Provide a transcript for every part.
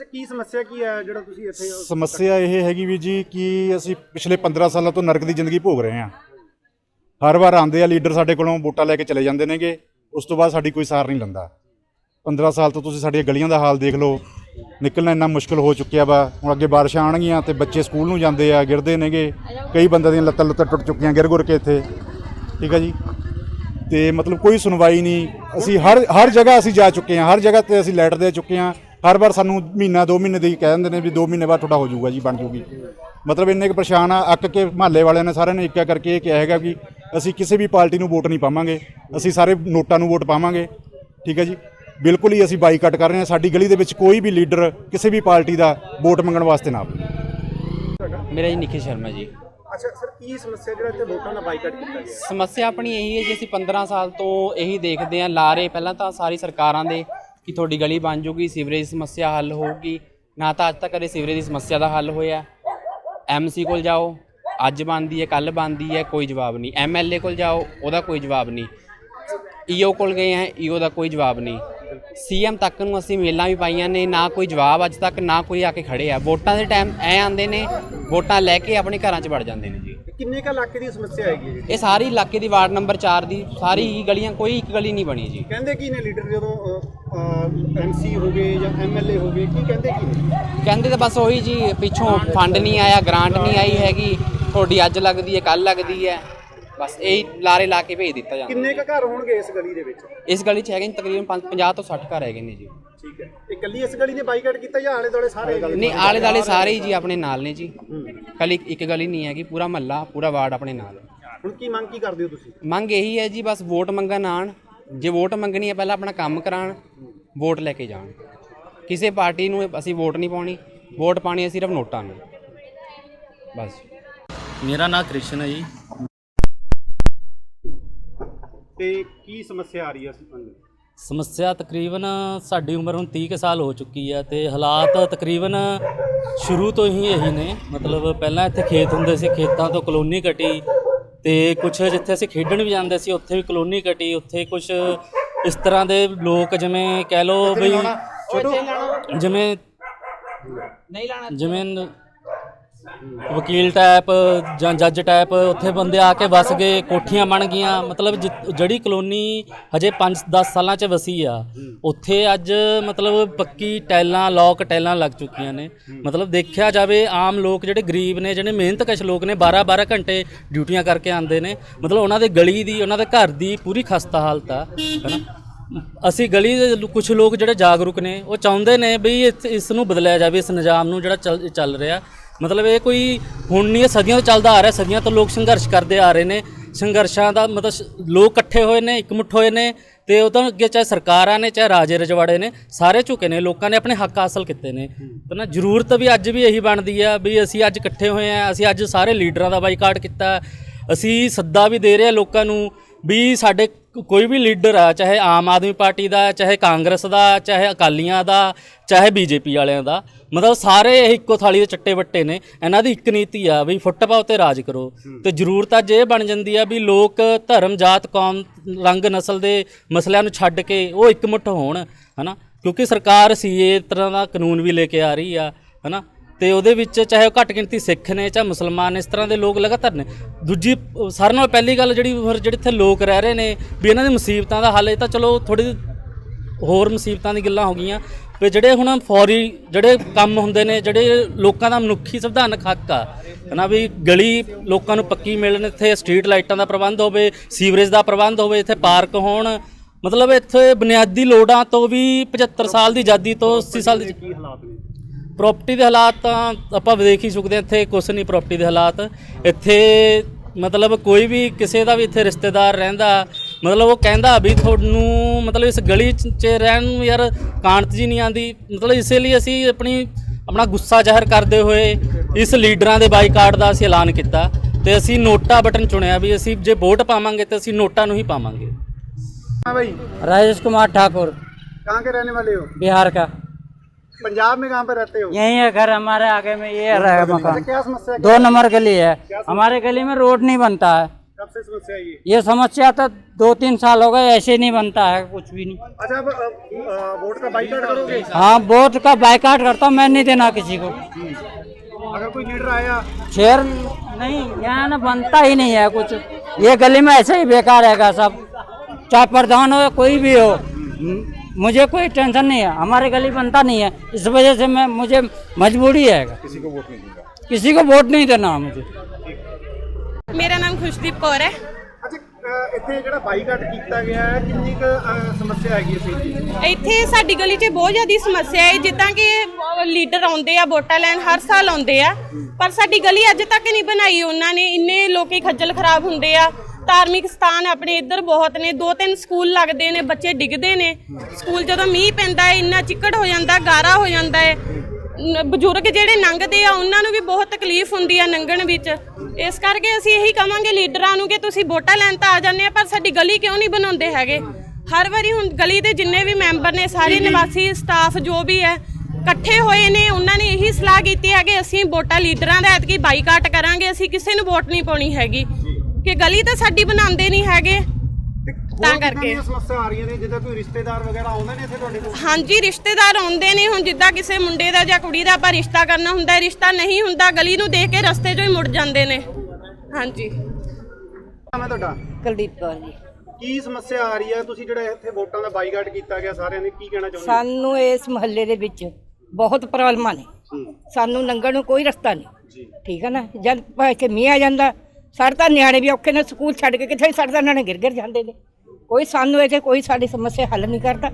ਅੱਛਾ ਕੀ ਸਮੱਸਿਆ ਕੀ ਹੈ ਜਿਹੜਾ ਤੁਸੀਂ ਇੱਥੇ ਸਮੱਸਿਆ ਇਹ ਹੈਗੀ ਵੀ ਜੀ ਕਿ ਅਸੀਂ ਪਿਛਲੇ 15 ਸਾਲਾਂ ਤੋਂ ਨਰਕ ਦੀ ਜ਼ਿੰਦਗੀ ਭੋਗ ਰਹੇ ਹਾਂ। ਹਰ ਵਾਰ ਆਉਂਦੇ ਆ ਲੀਡਰ ਸਾਡੇ ਕੋਲੋਂ ਵੋਟਾਂ ਲੈ ਕੇ ਚਲੇ ਜਾਂਦੇ ਨੇਗੇ। ਉਸ ਤੋਂ ਬਾਅਦ ਸਾਡੀ ਕੋਈ ਸਾਰ ਨਹੀਂ ਲੰਦਾ। 15 ਸਾਲ ਤੋਂ ਤੁਸੀਂ ਸਾਡੀਆਂ ਗਲੀਆਂ ਦਾ ਹਾਲ ਦੇਖ ਲਓ। ਨਿਕਲਣਾ ਇੰਨਾ ਮੁਸ਼ਕਲ ਹੋ ਚੁੱਕਿਆ ਵਾ। ਹੁਣ ਅੱਗੇ ਬਾਰਿਸ਼ਾਂ ਆਣਗੀਆਂ ਤੇ ਬੱਚੇ ਸਕੂਲ ਨੂੰ ਜਾਂਦੇ ਆ, ਗਿਰਦੇ ਨੇਗੇ। ਕਈ ਬੰਦਿਆਂ ਦੀਆਂ ਲੱਤਾਂ ਲੁੱਤਾਂ ਟੁੱਟ ਚੁੱਕੀਆਂ ਗਿਰ ਗੁਰ ਕੇ ਇੱਥੇ। ਠੀਕ ਆ ਜੀ? ਤੇ ਮਤਲਬ ਕੋਈ ਸੁਣਵਾਈ ਨਹੀਂ। ਅਸੀਂ ਹਰ ਹਰ ਜਗ੍ਹਾ ਅਸੀਂ ਜਾ ਚੁੱਕੇ ਹਾਂ। ਹਰ ਜਗ੍ਹਾ ਤੇ ਅਸੀਂ ਲੈਟਰ ਦੇ ਚੁੱਕੇ ਹਾਂ। ਹਰ ਵਾਰ ਸਾਨੂੰ ਮਹੀਨਾ 2 ਮਹੀਨੇ ਦੀ ਕਹਿ ਦਿੰਦੇ ਨੇ ਵੀ 2 ਮਹੀਨੇ ਬਾਅਦ ਤੁਹਾਡਾ ਹੋ ਜਾਊਗਾ ਜੀ ਬਣ ਜਾਊਗੀ। ਮਤਲਬ ਇੰਨੇ ਕੁ ਪਰੇਸ਼ਾਨ ਆ ਅੱਕ ਕੇ ਮਹੱਲੇ ਵਾਲਿਆਂ ਨੇ ਸਾਰਿਆਂ ਨੇ ਇੱਕਾ ਕਰਕੇ ਇਹ ਕਿਹਾ ਹੈਗਾ ਕਿ ਅਸੀਂ ਕਿਸੇ ਵੀ ਪਾਰਟੀ ਨੂੰ ਵੋਟ ਨਹੀਂ ਪਾਵਾਂਗੇ ਅਸੀਂ ਸਾਰੇ ਨੋਟਾਂ ਨੂੰ ਵੋਟ ਪਾਵਾਂਗੇ ਠੀਕ ਹੈ ਜੀ? ਬਿਲਕੁਲ ਹੀ ਅਸੀਂ ਬਾਈਕਾਟ ਕਰ ਰਹੇ ਹਾਂ ਸਾਡੀ ਗਲੀ ਦੇ ਵਿੱਚ ਕੋਈ ਵੀ ਲੀਡਰ ਕਿਸੇ ਵੀ ਪਾਰਟੀ ਦਾ ਵੋਟ ਮੰਗਣ ਵਾਸਤੇ ਨਾ ਆਵੇ। ਮੇਰਾ ਜੀ ਨਿਖਿਲ ਸ਼ਰਮਾ ਜੀ। ਅੱਛਾ ਸਰ ਕੀ ਸਮੱਸਿਆ ਜਿਹੜਾ ਇੱਥੇ ਵੋਟਾਂ ਦਾ ਬਾਈਕਾਟ ਕੀਤਾ ਗਿਆ? ਸਮੱਸਿਆ ਆਪਣੀ ਇਹੀ ਹੈ ਜੀ ਅਸੀਂ 15 ਸਾਲ ਤੋਂ ਇਹੀ ਦੇਖਦੇ ਆਂ ਲਾਰੇ ਪਹਿਲਾਂ ਤਾਂ ਸਾਰੀ ਸਰਕਾਰਾਂ ਦੇ ਕਿ ਤੁਹਾਡੀ ਗਲੀ ਬਣ ਜੂਗੀ ਸੀਵਰੇਜ ਦੀ ਸਮੱਸਿਆ ਹੱਲ ਹੋਊਗੀ। ਨਾ ਤਾਂ ਅੱਜ ਤੱਕ ਕਦੇ ਸੀਵਰੇਜ ਦੀ ਸਮੱਸਿਆ ਦਾ ਹੱਲ ਹੋਇਆ। ਐਮਸੀ ਕੋਲ ਜਾਓ ਅੱਜ ਬਣਦੀ ਹੈ ਕੱਲ ਬਣਦੀ ਹੈ ਕੋਈ ਜਵਾਬ ਨਹੀਂ। ਐਮਐਲਏ ਕੋਲ ਜਾਓ ਉਹਦਾ ਕੋਈ ਜਵਾਬ ਨਹੀਂ। ਈਓ ਕੋਲ ਗਏ ਹੈ ਈਓ ਦਾ ਕੋਈ ਜਵਾਬ ਨਹੀਂ। ਸੀਐਮ ਤੱਕ ਨੂੰ ਅਸੀਂ ਮੇਲਾਂ ਵੀ ਪਾਈਆਂ ਨੇ ਨਾ ਕੋਈ ਜਵਾਬ ਅੱਜ ਤੱਕ ਨਾ ਕੋਈ ਆ ਕੇ ਖੜੇ ਆ। ਵੋਟਾਂ ਦੇ ਟਾਈਮ ਐ ਆਉਂਦੇ ਨੇ ਵੋਟਾਂ ਲੈ ਕੇ ਆਪਣੇ ਘਰਾਂ 'ਚ ਵੜ ਜਾਂਦੇ ਨੇ ਜੀ। ਕਿੰਨੇ ਕ ਇਲਾਕੇ ਦੀ ਸਮੱਸਿਆ ਹੈਗੀ ਜੀ? ਇਹ ਸਾਰੀ ਇਲਾਕੇ ਦੀ ਵਾਰਡ ਨੰਬਰ 4 ਦੀ ਸਾਰੀ ਹੀ ਗਲੀਆਂ ਕੋਈ ਇੱਕ ਗਲੀ ਨਹੀਂ ਬਣੀ ਜੀ। ਕਹਿੰਦੇ ਕੀ ਨੇ ਲੀਡਰ ਜਦੋਂ ਐਮਸੀ ਹੋ ਗਏ ਜਾਂ ਐਮਐਲਏ ਹੋ ਗਏ ਕੀ ਕਹਿੰਦੇ ਕੀ ਨੇ? ਕਹਿੰਦੇ ਤਾਂ ਬਸ ਉਹੀ ਜੀ ਪਿੱਛੋਂ ਫੰਡ ਨਹੀਂ ਆਇਆ ਗ੍ਰਾਂਟ ਨਹੀਂ ਆਈ ਹੈਗੀ ਤੁਹਾਡੀ ਅੱਜ ਲੱਗਦੀ ਹੈ ਕੱਲ ਲੱਗਦੀ ਹੈ ਬਸ ਇਹੀ ਲਾਰੇ ਲਾ ਕੇ ਭੇਜ ਦਿੱਤਾ ਜਾਂਦਾ। ਕਿੰਨੇ ਕ ਘਰ ਹੋਣਗੇ ਇਸ ਗਲੀ ਦੇ ਵਿੱਚ? ਇਸ ਗਲੀ 'ਚ ਹੈਗੇ ਨੇ ਤਕਰੀਬਨ ਪੰਜ- 50 ਤੋਂ 60 ਘਰ ਹੈਗੇ ਨੇ ਜੀ। ਠੀਕ ਹੈ। ਇਹ ਕੱਲੀ ਇਸ ਗਲੀ ਨੇ ਬਾਈਕਾਟ ਕੀਤਾ ਜਾਂ ਆਲੇ ਦੁਆਲੇ ਸਾਰੇ ਨਹੀਂ ਆਲੇ ਦਾਲੇ ਸਾਰੇ ਹੀ ਜੀ ਆਪਣੇ ਨਾਲ ਨੇ ਜੀ। ਕੱਲ ਇੱਕ ਇੱਕ ਗਲੀ ਨਹੀਂ ਹੈਗੀ ਪੂਰਾ ਮਹੱਲਾ ਪੂਰਾ ਵਾਰਡ ਆਪਣੇ ਨਾਲ ਹੈ। ਹੁਣ ਕੀ ਮੰਗ ਕੀ ਕਰਦੇ ਹੋ ਤੁਸੀਂ? ਮੰਗ ਇਹੀ ਹੈ ਜੀ ਬਸ ਵੋਟ ਮੰਗਣ ਆਣ ਜੇ ਵੋਟ ਮੰਗਣੀ ਹੈ ਪਹਿਲਾਂ ਆਪਣਾ ਕੰਮ ਕਰਾਣ ਵੋਟ ਲੈ ਕੇ ਜਾਣ। ਕਿਸੇ ਪਾਰਟੀ ਨੂੰ ਅਸੀਂ ਵੋਟ ਨਹੀਂ ਪਾਉਣੀ ਵੋਟ ਪਾਣੀ ਹੈ ਸਿਰਫ ਨੋਟਾਂ ਨੂੰ। ਬਸ। ਮੇਰਾ ਨਾਮ ਕ੍ਰਿਸ਼ਨ ਹੈ ਜੀ। ਤੇ ਕੀ ਸਮੱਸਿਆ ਆ ਰਹੀ ਹੈ ਤੁਹਾਨੂੰ ਸਮੱਸਿਆ ਤਕਰੀਬਨ ਸਾਡੀ ਉਮਰ ਹੁਣ 30 ਕੁ ਸਾਲ ਹੋ ਚੁੱਕੀ ਹੈ ਤੇ ਹਾਲਾਤ ਤਕਰੀਬਨ ਸ਼ੁਰੂ ਤੋਂ ਹੀ ਇਹੀ ਨੇ। ਮਤਲਬ ਪਹਿਲਾਂ ਇੱਥੇ ਖੇਤ ਹੁੰਦੇ ਸੀ ਖੇਤਾਂ ਤੋਂ ਕਲੋਨੀ ਕਟੀ ਤੇ ਕੁਝ ਜਿੱਥੇ ਅਸੀਂ ਖੇਡਣ ਵੀ ਜਾਂਦੇ ਸੀ ਉੱਥੇ ਵੀ ਕਲੋਨੀ ਕਟੀ ਉੱਥੇ ਕੁਝ ਇਸ ਤਰ੍ਹਾਂ ਦੇ ਲੋਕ ਜਿਵੇਂ ਕਹਿ ਲਓ ਬਈ ਜਿਵੇਂ ਨਹੀਂ ਲਾਣਾ ਜਿਵੇਂ ਵਕੀਲ ਟਾਈਪ ਜਾਂ ਜੱਜ ਟਾਈਪ ਉੱਥੇ ਬੰਦੇ ਆ ਕੇ ਵਸ ਗਏ, ਕੋਠੀਆਂ ਬਣ ਗਈਆਂ। ਮਤਲਬ ਜਿ- ਜਿਹੜੀ ਕਲੋਨੀ ਹਜੇ 5-10 ਸਾਲਾਂ 'ਚ ਵਸੀ ਆ, ਉੱਥੇ ਅੱਜ ਮਤਲਬ ਪੱਕੀ ਟੈਲਾਂ ਲੋਕ ਟੈਲਾਂ ਲੱਗ ਚੁੱਕੀਆਂ ਨੇ। ਮਤਲਬ ਦੇਖਿਆ ਜਾਵੇ, ਆਮ ਲੋਕ ਜਿਹੜੇ ਗਰੀਬ ਨੇ, ਜਿਹੜੇ ਮਿਹਨਤਕਸ਼ ਲੋਕ ਨੇ 12-12 ਘੰਟੇ ਡਿਊਟੀਆਂ ਕਰਕੇ ਆਉਂਦੇ ਨੇ। ਮਤਲਬ ਉਹਨਾਂ ਦੇ ਗਲੀ ਦੀ, ਉਹਨਾਂ ਦੇ ਘਰ ਦੀ ਪੂਰੀ ਖਸਤਾ ਹਾਲਤ ਆ ਹੈਨਾ ਅਸੀਂ ਗਲੀ ਦੇ ਕੁਝ ਲੋਕ ਜਿਹੜੇ ਜਾਗਰੂਕ ਨੇ, ਉਹ ਚਾਹੁੰਦੇ ਨੇ ਵੀ ਇਸ- ਇਸ ਨੂੰ ਬਦਲਿਆ ਜਾਵੇ, ਇਸ ਨਿਜ਼ਾਮ ਨੂੰ ਜਿਹੜਾ ਚੱਲ ਚੱਲ ਰਿਹਾ। ਮਤਲਬ ਇਹ ਕੋਈ ਹੁਣ ਨਹੀਂ, ਇਹ ਸਦੀਆਂ ਤੋਂ ਚੱਲਦਾ ਆ ਰਿਹਾ, ਸਦੀਆਂ ਤੋਂ ਲੋਕ ਸੰਘਰਸ਼ ਕਰਦੇ ਆ ਰਹੇ ਨੇ। ਸੰਘਰਸ਼ਾਂ ਦਾ ਮਤਲਬ ਸ- ਲੋਕ ਇਕੱਠੇ ਹੋਏ ਨੇ, ਇਕਮੁੱਠ ਹੋਏ ਨੇ ਤੇ ਉਹ ਤਾਂ ਅੱਗੇ ਚਾਹੇ ਸਰਕਾਰਾਂ ਨੇ, ਚਾਹੇ ਰਾਜੇ ਰਜਵਾੜੇ ਨੇ, ਸਾਰੇ ਝੁਕੇ ਨੇ, ਲੋਕਾਂ ਨੇ ਆਪਣੇ ਹੱਕ ਹਾਸਲ ਕੀਤੇ ਨੇ। ਤਾਂ ਨਾ ਜ਼ਰੂਰਤ ਵੀ ਅੱਜ ਵੀ ਇਹੀ ਬਣਦੀ ਆ ਵੀ ਅਸੀਂ ਅੱਜ ਇਕੱਠੇ ਹੋਏ ਆ, ਅਸੀਂ ਅੱਜ ਸਾਰੇ ਲੀਡਰਾਂ ਦਾ ਬਾਈਕਾਟ ਕੀਤਾ, ਅਸੀਂ ਸੱਦਾ ਵੀ ਦੇ ਰਹੇ ਆ ਲੋਕਾਂ ਨੂੰ ਵੀ ਸਾਡੇ ਕੋਈ ਵੀ ਲੀਡਰ ਆ ਚਾਹੇ ਆਮ ਆਦਮੀ ਪਾਰਟੀ ਦਾ ਚਾਹੇ ਕਾਂਗਰਸ ਦਾ ਚਾਹੇ ਅਕਾਲੀਆਂ ਦਾ ਚਾਹੇ ਬੀਜੇਪੀ ਵਾਲਿਆਂ ਦਾ ਮਤਲਬ ਸਾਰੇ ਇਹ ਇੱਕੋ ਥਾਲੀ ਦੇ ਚੱਟੇ ਵੱਟੇ ਨੇ। ਇਹਨਾਂ ਦੀ ਇੱਕ ਨੀਤੀ ਆ ਵੀ ਫੁੱਟ ਪਾਓ ਤੇ ਰਾਜ ਕਰੋ। ਤੇ ਜ਼ਰੂਰਤ ਅੱਜ ਇਹ ਬਣ ਜਾਂਦੀ ਆ ਵੀ ਲੋਕ ਧਰਮ ਜਾਤ ਕੌਮ ਰੰਗ ਨਸਲ ਦੇ ਮਸਲਿਆਂ ਨੂੰ ਛੱਡ ਕੇ ਉਹ ਇਕਮੁੱਠ ਹੋਣ ਹਨਾ? ਕਿਉਂਕਿ ਸਰਕਾਰ ਸੀਏ ਤਰ੍ਹਾਂ ਦਾ ਕਾਨੂੰਨ ਵੀ ਲੈ ਕੇ ਆ ਰਹੀ ਆ ਹਨਾ? ਤੇ ਉਹਦੇ ਵਿੱਚ ਚਾਹੇ ਉਹ ਘੱਟ ਗਿਣਤੀ ਸਿੱਖ ਨੇ ਚਾਹੇ ਮੁਸਲਮਾਨ ਨੇ, ਇਸ ਤਰ੍ਹਾਂ ਦੇ ਲੋਕ ਲਗਾਤਾਰ ਨੇ। ਦੂਜੀ ਸਾਰਿਆਂ ਨਾਲ ਪਹਿਲੀ ਗੱਲ ਜਿਹੜੀ ਫਿਰ ਜਿਹੜੇ ਇੱਥੇ ਲੋਕ ਰਹਿ ਰਹੇ ਨੇ, ਵੀ ਇਹਨਾਂ ਦੀ ਮੁਸੀਬਤਾਂ ਦਾ ਹੱਲ, ਇਹ ਤਾਂ ਚਲੋ ਥੋੜੀ ਹੋਰ ਮੁਸੀਬਤਾਂ ਦੀ ਗੱਲਾਂ ਹੋ ਗਈਆਂ, ਵੀ ਜਿਹੜੇ ਹੁਣ ਫੌਰੀ ਜਿਹੜੇ ਕੰਮ ਹੁੰਦੇ ਨੇ, ਜਿਹੜੇ ਲੋਕਾਂ ਦਾ ਮਨੁੱਖੀ ਸੰਵਿਧਾਨਕ ਹੱਕ ਆ, ਹਨਾ ਵੀ ਗਲੀ ਲੋਕਾਂ ਨੂੰ ਪੱਕੀ ਮਿਲਣ, ਇੱਥੇ ਸਟਰੀਟ ਲਾਈਟਾਂ ਦਾ ਪ੍ਰਬੰਧ ਹੋਵੇ, ਸੀਵਰੇਜ ਦਾ ਪ੍ਰਬੰਧ ਹੋਵੇ, ਇੱਥੇ ਪਾਰਕ ਹੋਣ, ਮਤਲਬ ਇੱਥੇ ਬੁਨਿਆਦੀ ਲੋੜਾਂ ਤੋਂ ਵੀ 75 ਸਾਲ ਦੀ ਆਜ਼ਾਦੀ ਤੋਂ 80 ਸਾਲ ਦੀ ਕੀ ਹਾਲਾਤ ਨੇ? ਪ੍ਰਾਪਰਟੀ ਦੇ ਹਾਲਾਤ ਤਾਂ ਆਪਾਂ ਦੇਖ ਹੀ ਸਕਦੇ ਹਾਂ ਇੱਥੇ ਕੁਛ ਨਹੀਂ ਪ੍ਰਾਪਰਟੀ ਦੇ ਹਾਲਾਤ ਇੱਥੇ ਮਤਲਬ ਕੋਈ ਵੀ ਕਿਸੇ ਦਾ ਵੀ ਇੱਥੇ ਰਿਸ਼ਤੇਦਾਰ ਰਹਿੰਦਾ ਮਤਲਬ ਉਹ ਕਹਿੰਦਾ ਵੀ ਤੁਹਾਨੂੰ ਮਤਲਬ ਇਸ ਗਲੀ 'ਚ 'ਚ ਰਹਿਣ ਨੂੰ ਯਾਰ ਕਾਂਟ ਜੀ ਨਹੀਂ ਆਂਦੀ ਮਤਲਬ ਇਸੇ ਲਈ ਅਸੀਂ ਆਪਣੀ ਆਪਣਾ ਗੁੱਸਾ ਜ਼ਾਹਰ ਕਰਦੇ ਹੋਏ ਇਸ ਲੀਡਰਾਂ ਦੇ ਬਾਈਕਾਟ ਦਾ ਅਸੀਂ ਐਲਾਨ ਕੀਤਾ ਤੇ ਅਸੀਂ ਨੋਟਾ ਬਟਨ ਚੁਣਿਆ ਵੀ ਅਸੀਂ ਜੇ ਵੋਟ ਪਾਵਾਂਗੇ ਤੇ ਅਸੀਂ ਨੋਟਾਂ ਨੂੰ ਹੀ ਪਾਵਾਂਗੇ हाँ भाई राजेश कुमार ठाकुर कहाँ के रहने वाले हो बिहार का पंजाब में कहाँ पे रहते हो? यही है घर हमारे आगे में ये रहा अच्छा, मकान। क्या समस्या दो नंबर गली है। हमारे गली में रोड नहीं बनता है। कब से समस्या ये? ये समस्या तो दो तीन साल हो गए ऐसे नहीं बनता है कुछ भी नहीं। अच्छा अब वोट का बाइकाट करोगे? हाँ वोट का बाइकाट करता हूँ मैं नहीं देना किसी को। अगर कोई लीडर आया? शेर नहीं यहाँ ना बनता ही नहीं है कुछ। ये गली में ऐसे ही बेकार रहेगा सब। चाहे प्रधान हो या कोई भी हो। मुझे कोई टेंशन नहीं है हमारे गली बनता नहीं है इस वजह से मैं मुझे मजबूरी है किसी को वोट नहीं दूंगा किसी को वोट नहीं देना मुझे ਮੇਰਾ ਨਾਮ ਖੁਸ਼ਦੀਪ ਕੌਰ ਹੈ ਅੱਛਾ ਅ, ਇੱਥੇ ਜਿਹੜਾ ਬਾਈਕਾਟ ਕੀਤਾ ਗਿਆ ਹੈ ਕਿੰਨੀ ਕੁ ਅ, ਸਮੱਸਿਆ ਹੈਗੀ ਇਸ ਚੀਜ਼ ਦੀ ਇੱਥੇ ਸਾਡੀ ਗਲੀ 'ਚ ਬਹੁਤ ਜ਼ਿਆਦਾ ਸਮੱਸਿਆ ਹੈ ਜਿੱਦਾਂ ਕਿ ਲੀਡਰ ਆਉਂਦੇ ਆ ਵੋਟਾਂ ਲੈਣ ਹਰ ਸਾਲ ਆਉਂਦੇ ਆ ਪਰ ਸਾਡੀ ਗਲੀ ਅੱਜ ਤੱਕ ਨਹੀਂ ਬਣਾਈ ਉਹਨਾਂ ਨੇ ਇੰਨੇ ਲੋਕੀ ਖੱਜਲ ਖਰਾਬ ਹੁੰਦੇ ਆ ਧਾਰਮਿਕ ਸਥਾਨ ਆਪਣੇ ਇੱਧਰ ਬਹੁਤ ਨੇ ਦੋ ਤਿੰਨ ਸਕੂਲ ਲੱਗਦੇ ਨੇ ਬੱਚੇ ਡਿੱਗਦੇ ਨੇ। ਸਕੂਲ ਜਦੋਂ ਮੀਂਹ ਪੈਂਦਾ ਹੈ ਇੰਨਾ ਚਿੱਕੜ ਹੋ ਜਾਂਦਾ ਗਾਰਾ ਹੋ ਜਾਂਦਾ ਹੈ। ਬਜ਼ੁਰਗ ਜਿਹੜੇ ਲੰਘਦੇ ਆ ਉਹਨਾਂ ਨੂੰ ਵੀ ਬਹੁਤ ਤਕਲੀਫ ਹੁੰਦੀ ਆ ਲੰਘਣ ਵਿੱਚ। ਇਸ ਕਰਕੇ ਅਸੀਂ ਇਹੀ ਕਵਾਂਗੇ ਲੀਡਰਾਂ ਨੂੰ ਕਿ ਤੁਸੀਂ ਵੋਟਾਂ ਲੈਣ ਤਾਂ ਆ ਜਾਂਦੇ ਆ ਪਰ ਸਾਡੀ ਗਲੀ ਕਿਉਂ ਨਹੀਂ ਬਣਾਉਂਦੇ ਹੈਗੇ? ਹਰ ਵਾਰੀ ਹੁਣ ਗਲੀ ਦੇ ਜਿੰਨੇ ਵੀ ਮੈਂਬਰ ਨੇ ਸਾਰੇ ਨਿਵਾਸੀ ਸਟਾਫ ਜੋ ਵੀ ਹੈ ਇਕੱਠੇ ਹੋਏ ਨੇ ਉਹਨਾਂ ਨੇ ਇਹੀ ਸਲਾਹ ਕੀਤੀ ਹੈ ਕਿ ਅਸੀਂ ਵੋਟਾਂ ਲੀਡਰਾਂ ਦਾ ਐਤਕੀ ਬਾਈਕਾਟ ਕਰਾਂਗੇ ਅਸੀਂ ਕਿਸੇ ਨੂੰ ਵੋਟ ਨਹੀਂ ਪਾਉਣੀ ਹੈਗੀ। ਕਿ ਗਲੀ ਤਾਂ ਸਾਡੀ ਬਣਾਉਂਦੇ ਨਹੀਂ ਹੈਗੇ। ਤੇ ਕਰਕੇ। ਸਮੱਸਿਆ ਆ ਰਹੀਆਂ ਨੇ? ਜਿੱਦਾਂ ਕੋਈ ਰਿਸ਼ਤੇਦਾਰ ਵਗੈਰਾ ਆਉਂਦੇ ਨੇ ਇੱਥੇ ਤੁਹਾਡੇ ਕੋਲ? ਹਾਂਜੀ ਰਿਸ਼ਤੇਦਾਰ ਆਉਂਦੇ ਨੇ ਹੁਣ ਜਿੱਦਾਂ ਕਿਸੇ ਮੁੰਡੇ ਦਾ ਜਾਂ ਕੁੜੀ ਦਾ ਆਪਾਂ ਰਿਸ਼ਤਾ ਕਰਨਾ ਹੁੰਦਾ ਹੈ, ਰਿਸ਼ਤਾ ਨਹੀਂ ਹੁੰਦਾ ਗਲੀ ਨੂੰ ਦੇਖ ਕੇ ਰਸਤੇ 'ਚੋਂ ਹੀ ਮੁੜ ਜਾਂਦੇ ਨੇ। ਹਾਂਜੀ। ਮੈਂ ਤੁਹਾਡਾ? ਕੁਲਦੀਪ ਕੌਰ ਜੀ। ਕੀ ਸਮੱਸਿਆ ਆ ਰਹੀ ਹੈ? ਤੁਸੀਂ ਜਿਹੜਾ ਇੱਥੇ ਵੋਟਾਂ ਦਾ ਬਾਈਕਾਟ ਕੀਤਾ ਗਿਆ ਸਾਰਿਆਂ ਨੇ ਕੀ ਕਹਿਣਾ ਚਾਹੁੰਦੇ? ਸਾਨੂੰ ਇਸ ਮੁਹੱਲੇ ਦੇ ਵਿੱਚ ਬਹੁਤ ਪ੍ਰੋਬਲਮਾਂ ਨੇ। ਸਾਨੂੰ ਲੰਘਣ ਨੂੰ ਕੋਈ ਰਸਤਾ ਨਹੀਂ। ਜੀ। ਠੀਕ ਹੈ ਨਾ? ਜਦ ਭਾਵੇਂ ਮੀਂਹ ਆ ਜਾਂਦਾ ਸਾਡੇ ਤਾਂ ਨਿਆਣੇ ਵੀ ਔਖੇ ਨੇ ਸਕੂਲ ਛੱਡ ਕੇ ਕਿੱਥੇ? ਸਾਡੇ ਤਾਂ ਨਿਆਣੇ ਗਿਰ ਗਿਰ ਜਾਂਦੇ ਨੇ। ਕੋਈ ਸਾਨੂੰ ਇੱਥੇ ਕੋਈ ਸਾਡੀ ਸਮੱਸਿਆ ਹੱਲ ਨਹੀਂ ਕਰਦਾ।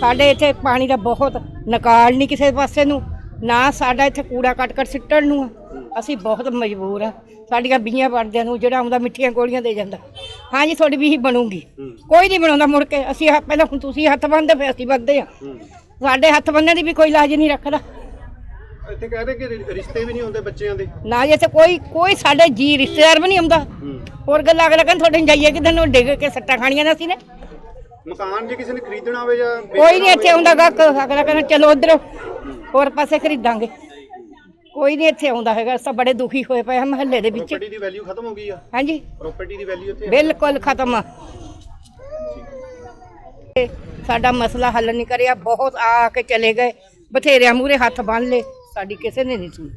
ਸਾਡੇ ਇੱਥੇ ਪਾਣੀ ਦਾ ਬਹੁਤ ਨਿਕਾਲ ਨਹੀਂ ਕਿਸੇ ਪਾਸੇ ਨੂੰ। ਨਾ ਸਾਡਾ ਇੱਥੇ ਕੂੜਾ ਕੱਟ ਕੱਟ ਸਿੱਟਣ ਨੂੰ ਆ। ਅਸੀਂ ਬਹੁਤ ਮਜਬੂਰ ਆ। ਸਾਡੀਆਂ ਬੀਆਂ ਬਣਦਿਆਂ ਨੂੰ ਜਿਹੜਾ ਆਉਂਦਾ ਮਿੱਠੀਆਂ ਗੋਲੀਆਂ ਦੇ ਜਾਂਦਾ। ਹਾਂਜੀ ਤੁਹਾਡੀ ਵੀ ਹੀ। ਬਣੂਗੀ ਕੋਈ ਨਹੀਂ ਬਣਾਉਂਦਾ ਮੁੜ ਕੇ। ਅਸੀਂ ਆਹ ਪਹਿਲਾਂ ਹੁਣ ਤੁਸੀਂ ਹੱਥ ਬੰਨਦੇ ਫਿਰ ਅਸੀਂ ਬੰਨਦੇ ਆ। ਸਾਡੇ ਹੱਥ ਬੰਨਣ ਦੀ ਵੀ ਕੋਈ ਲਾਜ ਨਹੀਂ ਰੱਖਦਾ। ਇੱਥੇ ਕਹਿ ਰਹੇ ਕਿ ਰਿਸ਼ਤੇ ਵੀ ਨਹੀਂ ਹੁੰਦੇ ਬੱਚਿਆਂ ਦੇ। ਨਾ ਜੇ ਇੱਥੇ ਕੋਈ ਕੋਈ ਸਾਡੇ ਜੀ ਰਿਸ਼ਤੇਦਾਰ ਵੀ ਨਹੀਂ ਆਉਂਦਾ। ਹੋਰ ਗੱਲਾਂ ਅਗਲਾ ਕਹਿੰਦਾ ਤੁਹਾਡੇ ਨੂੰ ਜਾਈਏ ਕਿਦਾਂ ਨੂੰ ਡਿੱਗ ਕੇ ਸੱਟਾਂ ਖਾਣੀਆਂ ਨੇ ਅਸੀਂ ਨੇ। ਮਕਾਨ ਜੇ ਕਿਸੇ ਨੇ ਖਰੀਦਣਾ ਹੋਵੇ ਜਾਂ ਕੋਈ ਨਹੀਂ ਇੱਥੇ ਆਉਂਦਾ ਗਾ ਅਗਲਾ ਕਹਿੰਦਾ ਚਲੋ ਉਧਰ ਹੋਰ ਪਾਸੇ ਖਰੀਦਾਂਗੇ। ਕੋਈ ਨਹੀਂ ਇੱਥੇ ਆਉਂਦਾ ਹੈਗਾ ਅਸੀਂ ਤਾਂ ਬੜੇ ਦੁਖੀ ਹੋਏ ਪਏ ਹਾਂ ਮਹੱਲੇ ਦੇ ਵਿੱਚ। ਪ੍ਰਾਪਰਟੀ ਦੀ ਵੈਲਿਊ ਖਤਮ ਹੋ ਗਈ ਆ? ਹਾਂਜੀ। ਪ੍ਰਾਪਰਟੀ ਦੀ ਵੈਲਿਊ ਇੱਥੇ ਬਿਲਕੁਲ ਖਤਮ। ਆ ਸਾਡਾ ਮਸਲਾ ਹੱਲ ਨਹੀਂ ਕਰਿਆ ਬਹੁਤ ਆ ਕੇ ਚਲੇ ਗਏ ਬਥੇਰਿਆਂ ਮੂਰੇ ਹੱਥ ਬੰਨ ਲਏ। ਸਾਡੀ ਕਿਸੇ ਨੇ ਨਹੀਂ ਸੁਣੀ।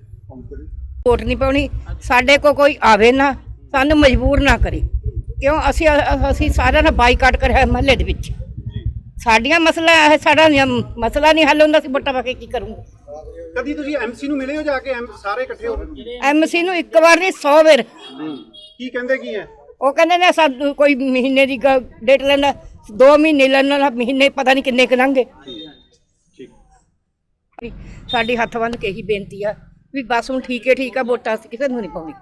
ਵੋਟ ਨਹੀਂ ਪਾਉਣੀ ਸਾਡੇ ਕੋ ਕੋਈ ਆਵੇ ਨਾ ਸਾਨੂੰ ਮਜਬੂਰ ਨਾ ਕਰੇ। ਕਿਉਂ? ਅਸੀਂ ਅਸੀਂ ਸਾਰਿਆਂ ਨੇ ਬਾਈਕਾਟ ਕਰਿਆ ਮਹੱਲੇ ਦੇ ਵਿੱਚ। ਸਾਡੀਆਂ ਮਸਲਾ ਇਹ ਸਾਡਾ ਮਸਲਾ ਨਹੀਂ ਹੱਲ ਹੁੰਦਾ ਅਸੀਂ ਵੋਟਾਂ ਪਾ ਕੇ ਕੀ ਕਰੂੰਗੇ? ਕਦੀ ਤੁਸੀਂ ਐਮਸੀ ਨੂੰ ਮਿਲੇ ਹੋ ਜਾ ਕੇ ਸਾਰੇ ਇਕੱਠੇ ਹੋ? ਐਮਸੀ ਨੂੰ ਇੱਕ ਵਾਰ ਨਹੀਂ 100 ਵਾਰ। ਕੀ ਕਹਿੰਦੇ ਕੀ ਹੈ? ਉਹ ਕਹਿੰਦੇ ਨੇ ਸਾਨੂੰ ਕੋਈ ਮਹੀਨੇ ਦੀ ਡੇਟ ਲੈਂਦਾ 2 ਮਹੀਨੇ ਲੈਣ ਮਹੀਨੇ ਪਤਾ ਨਹੀਂ ਕਿੰਨੇ ਕੁ ਲੰਘੇ। ਠੀਕ ਵੀ ਸਾਡੀ ਹੱਥ ਬੰਨ ਕੇ ਹੀ ਬੇਨਤੀ ਆ ਵੀ ਬਸ ਹੁਣ ਠੀਕ ਹੈ, ਠੀਕ ਆ, ਵੋਟਾਂ ਅਸੀਂ ਕਿਸੇ ਨੂੰ ਨਹੀਂ ਪਾਉਣੀ